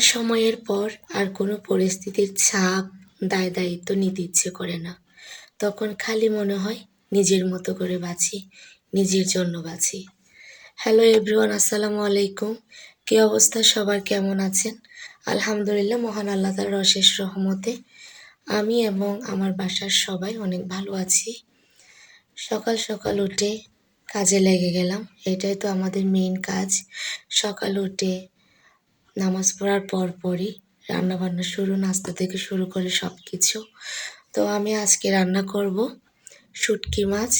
সময়ের পর আর কোনো পরিস্থিতির ছাপ, দায় দায়িত্ব নিতে ইচ্ছে করে না। তখন খালি মনে হয়, নিজের মতো করে বাঁচি, নিজের জন্য বাঁচি। হ্যালো এভরিওয়ান, আসসালামু আলাইকুম। কী অবস্থা? সবার কেমন আছেন? আলহামদুলিল্লাহ, মহান আল্লাহ তালার অশেষ রহমতে। আমি এবং আমার বাসার সবাই অনেক ভালো আছি। সকাল সকাল উঠে কাজে লেগে গেলাম। এটাই তো আমাদের মেইন কাজ। সকাল উঠে নামাজ পড়ার পর পরই রান্নাবান্না শুরু, নাস্তা থেকে শুরু করে সব কিছু তো আমি আজকে রান্না করব শুটকি মাছ।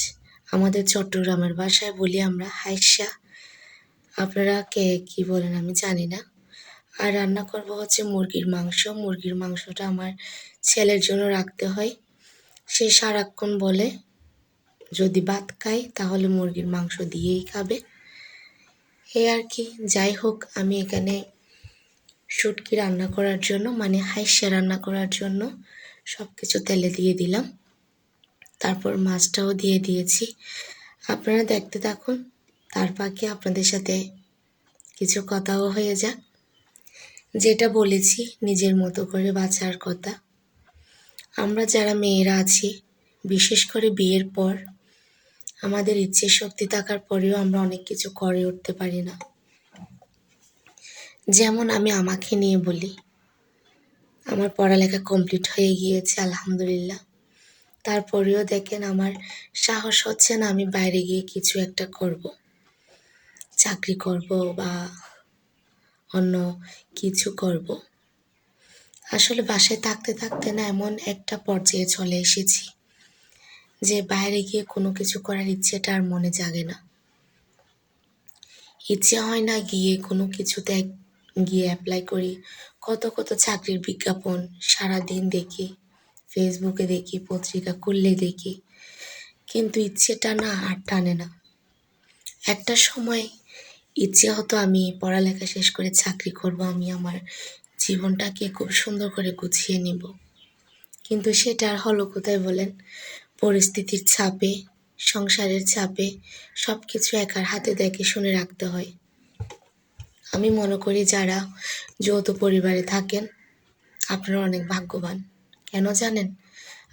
আমাদের চট্টগ্রামের বাসায় বলি আমরা হাইসা। আপনারা কে কি বলেন আমি জানি না। আর রান্না করব হচ্ছে মুরগির মাংস। মুরগির মাংসটা আমার ছেলের জন্য রাখতে হয়। সে সারাক্ষণ বলে, যদি ভাত খাই তাহলে মুরগির মাংস দিয়েই খাবে। এ আর কি, যাই হোক, আমি এখানে শুটকি রান্না করার জন্য মানে হাইসা রান্না করার জন্য সব কিছু তেলে দিয়ে দিলাম। তারপর মাছটাও দিয়ে দিয়েছি। আপনারা দেখতে থাকুন, তার পাখি আপনাদের সাথে কিছু কথাও হয়ে যাক। যেটা বলেছি, নিজের মতো করে বাঁচার কথা। আমরা যারা মেয়েরা আছি, বিশেষ করে বিয়ের পর, আমাদের ইচ্ছে শক্তি থাকার পরেও আমরা অনেক কিছু করে উঠতে পারি না। যেমন আমি আমাকে নিয়ে বলি। আমার পড়ালেখা কমপ্লিট হয়ে গিয়েছে, আলহামদুলিল্লাহ। তারপরেও দেখেন আমার সাহস হচ্ছে না আমি বাইরে গিয়ে কিছু একটা করব। চাকরি করব বা অন্য কিছু করব। আসলে বাসায় থাকতে থাকতে না এমন একটা পর্যায়ে চলে এসেছি যে বাইরে গিয়ে কোনো কিছু করার ইচ্ছেটা আর মনে জাগে না। ইচ্ছে হয় না গিয়ে কোনো কিছুতে গিয়ে অ্যাপ্লাই করি। কত কত চাকরির বিজ্ঞাপন সারা দিন দেখি। ফেসবুকে দেখি, পত্রিকা খুললে দেখি। কিন্তু ইচ্ছেটা না আর টানে না। একটা সময় ইচ্ছে হতো আমি পড়ালেখা শেষ করে চাকরি করব, আমি আমার জীবনটাকে খুব সুন্দর করে গুছিয়ে নিব। কিন্তু সেটা আর হলো কোথায় বলেন? পরিস্থিতির চাপে সংসারের চাপে সব কিছু একার হাতে দেখে শুনে রাখতে হয়। আমি মনে করি যারা যৌথ পরিবারে থাকেন, আপনারা অনেক ভাগ্যবান। কেন জানেন?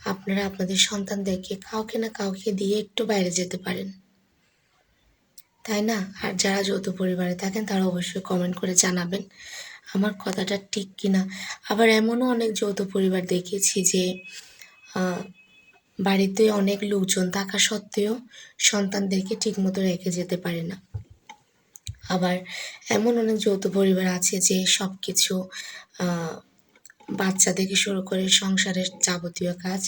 আপনারা আপনাদের সন্তানদেরকে কাউকে না কাউকে দিয়ে একটু বাইরে যেতে পারেন। তাই না? আর যারা যৌথ পরিবারে থাকেন, তারা অবশ্যই কমেন্ট করে জানাবেন, আমার কথাটা ঠিক কিনা। আবার এমনও অনেক যৌথ পরিবার দেখেছি যে বাড়িতে অনেক লোকজন থাকা সত্ত্বেও সন্তানদেরকে ঠিকমতো রেখে যেতে পারে না। আবার এমন অনেক যৌথ পরিবার আছে যে সব কিছু বাচ্চা থেকে শুরু করে সংসারের যাবতীয় কাজ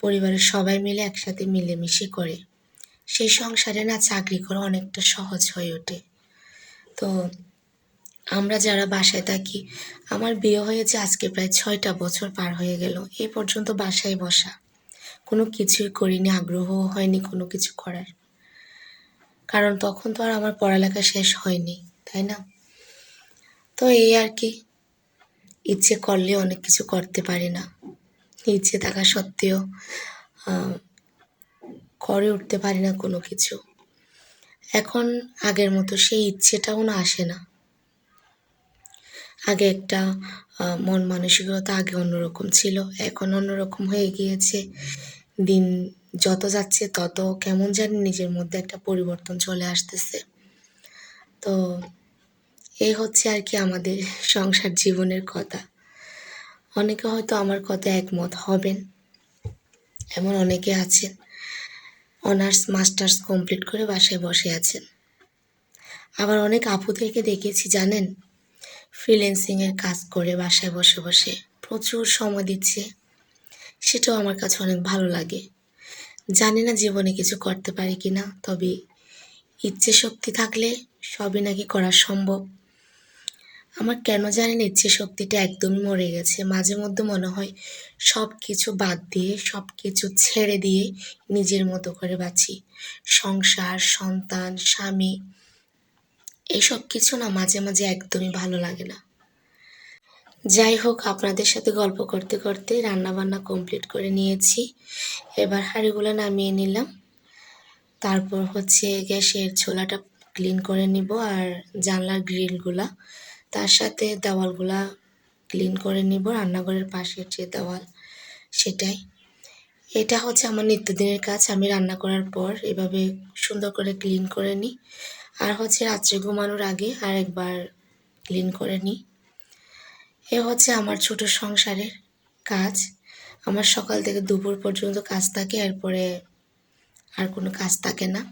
পরিবারের সবাই মিলে একসাথে মিলেমিশে করে। সেই সংসারে না চাকরি করা অনেকটা সহজ হয়ে ওঠে। তো আমরা যারা বাসায় থাকি, আমার বিয়ে হয়েছে আজকে প্রায় ছয়টা বছর পার হয়ে গেল এই পর্যন্ত বাসায় বসা। কোনো কিছুই করিনি আগ্রহ হয়নি কোনো কিছু করার। কারণ তখন তো আর আমার পড়ালেখা শেষ হয়নি, তাই না? তো এই আর কি, ইচ্ছে করলে অনেক কিছু করতে পারি না। ইচ্ছে থাকা সত্ত্বেও করে উঠতে পারি না কোনো কিছু। এখন আগের মতো সেই ইচ্ছেটাও না আসে না। আগে একটা মন মানসিকতা আগে অন্যরকম ছিল, এখন অন্যরকম হয়ে গিয়েছে। দিন যত যাচ্ছে তত কেমন জানি নিজের মধ্যে একটা পরিবর্তন চলে আসতেছে। তো এই হচ্ছে আর কি আমাদের সংসার জীবনের কথা। অনেকে হয়তো আমার কথা একমত হবেন, এমন অনেকে আছেন, অনার্স, মাস্টার্স কমপ্লিট করে বাসায় বসে আছেন। আবার অনেক আপুদেরকে দেখেছি, জানেন? ফ্রিল্যান্সিংয়ের কাজ করে বাসায় বসে বসে প্রচুর সময় দিচ্ছে। সেটাও আমার কাছে অনেক ভালো লাগে। জানি না জীবনে কিছু করতে পারি কি না তবে ইচ্ছে শক্তি থাকলে সবই নাকি করা সম্ভব। আমার কেন জানি না ইচ্ছে শক্তিটা একদমই মরে গেছে। মাঝে মধ্যে মনে হয় সব কিছু বাদ দিয়ে সব কিছু ছেড়ে দিয়ে নিজের মতো করে বাঁচি। সংসার, সন্তান, স্বামী, এসব কিছু না মাঝে মাঝে একদমই ভালো লাগে না। যাই হোক, আপনাদের সাথে গল্প করতে করতে রান্না বান্না কমপ্লিট করে নিয়েছি। এবার হাঁড়িগুলো নামিয়ে নিলাম। তারপর হচ্ছে গ্যাসের ছোলাটা ক্লিন করে নিব আর জানলার গ্রিলগুলা। তার সাথে দেওয়ালগুলা ক্লিন করে নিব, রান্নাঘরের পাশের যে দেওয়াল সেটাই। এটা হচ্ছে আমার নিত্যদিনের কাজ, আমি রান্না করার পর এভাবে সুন্দর করে ক্লিন করে নিই। আর হচ্ছে রাত্রে ঘুমানোর আগে আর একবার ক্লিন করে নিই। এ হচ্ছে আমার ছোট সংসারের কাজ। আমার সকাল থেকে দুপুর পর্যন্ত কাজ থাকে, এরপরে আর কোনো কাজ থাকে না।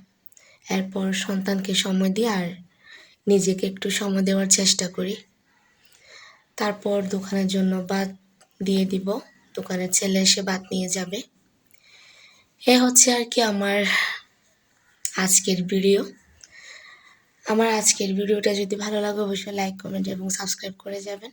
এরপর সন্তানকে সময় দিই আর নিজেকে একটু সময় দেওয়ার চেষ্টা করি। তারপর দোকানের জন্য ভাত দিয়ে দিব। দোকানের ছেলে এসে ভাত নিয়ে যাবে। এ হচ্ছে আর কি আমার আজকের ভিডিও। আমার আজকের ভিডিওটা যদি ভালো লাগে, অবশ্যই লাইক কমেন্ট এবং সাবস্ক্রাইব করে যাবেন।